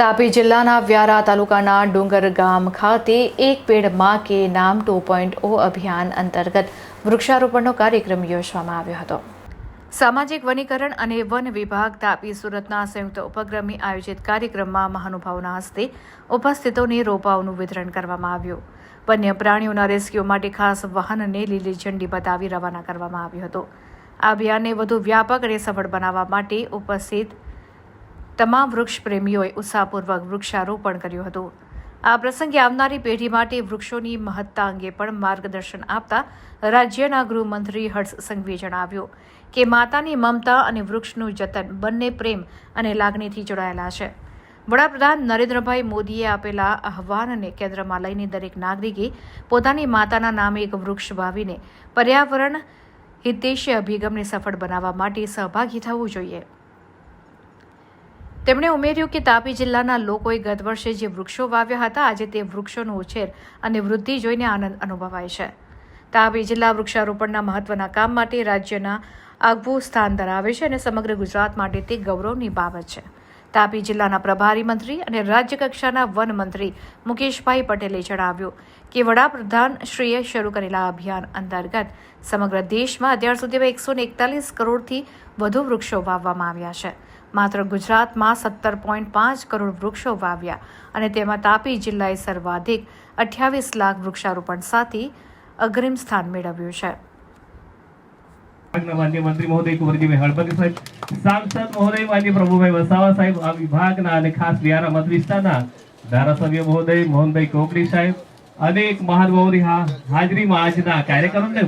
તાપી જિલ્લાના વ્યારા તાલુકાના ડુંગર ગામ ખાતે એક પેડમાં કે નામ ટુ પોઈન્ટ ઓ અભિયાન અંતર્ગત વૃક્ષારોપણનો કાર્યક્રમ યોજવામાં આવ્યો હતો. સામાજિક વનીકરણ અને વન વિભાગ તાપી સુરતના સંયુક્ત ઉપક્રમે આયોજિત કાર્યક્રમમાં મહાનુભાવના હસ્તે ઉપસ્થિતોને રોપાઓનું વિતરણ કરવામાં આવ્યું. વન્ય પ્રાણીઓના રેસ્ક્યુ માટે ખાસ વાહનને લીલી ઝંડી બતાવી રવાના કરવામાં આવ્યું હતું. આ અભિયાનને વધુ વ્યાપક અને સફળ બનાવવા માટે ઉપસ્થિત તમામ વૃક્ષ પ્રેમીઓએ ઉત્સાહપૂર્વક વૃક્ષારોપણ કર્યું હતું. આ પ્રસંગે આવનારી પેઢી માટે વૃક્ષોની મહત્તા અંગે પણ માર્ગદર્શન આપતા રાજ્યના ગૃહમંત્રી હર્ષ સંઘવીએ જણાવ્યું કે માતાની મમતા અને વૃક્ષનું જતન બંને પ્રેમ અને લાગણીથી જોડાયેલા છે. વડાપ્રધાન નરેન્દ્રભાઈ મોદીએ આપેલા આહવાનને કેન્દ્રમાં લઈને દરેક નાગરિકે પોતાની માતાના નામે એક વૃક્ષ વાવીને પર્યાવરણ હિતેશી અભિગમને સફળ બનાવવા માટે સહભાગી થવું જોઈએ. તેમણે ઉમેર્યું કે તાપી જિલ્લાના લોકોએ ગત વર્ષે જે વૃક્ષો વાવ્યા હતા, આજે તે વૃક્ષોનો ઉછેર અને વૃદ્ધિ જોઈને આનંદ અનુભવાય છે. તાપી જિલ્લા વૃક્ષારોપણના મહત્વના કામ માટે રાજ્યના આગવું સ્થાન ધરાવે છે અને સમગ્ર ગુજરાત માટે તે ગૌરવની બાબત છે. તાપી જિલ્લાના પ્રભારી મંત્રી અને રાજ્ય કક્ષાના વન મંત્રી મુકેશભાઈ પટેલે જણાવ્યું કે વડાપ્રધાન શ્રીએ શરૂ કરેલા અભિયાન અંતર્ગત સમગ્ર દેશમાં અત્યાર સુધીમાં એકસો એકતાલીસ કરોડથી વધુ વૃક્ષો વાવવામાં આવ્યા છે. માત્ર ગુજરાતમાં સત્તર પોઈન્ટ પાંચ કરોડ વૃક્ષો વાવ્યા અને તેમાં તાપી જિલ્લાએ સર્વાધિક અઠ્યાવીસ લાખ વૃક્ષારોપણ સાથે અગ્રિમ સ્થાન મેળવ્યું છે. માન્ય મંત્રી મહોદય કુંવરજીભાઈ હળપતિ સાહેબ, સાંસદ મહોદય માન્ય પ્રભુભાઈ વસાવા સાહેબ, આ વિભાગના અને ખાસ વ્યારા મત વિસ્તારના ધારાસભ્ય મહોદય, મોહનભાઈ કોકડી સાહેબ, અનેક મહાનુભાવોની હાજરીમાં આજના કાર્યક્રમને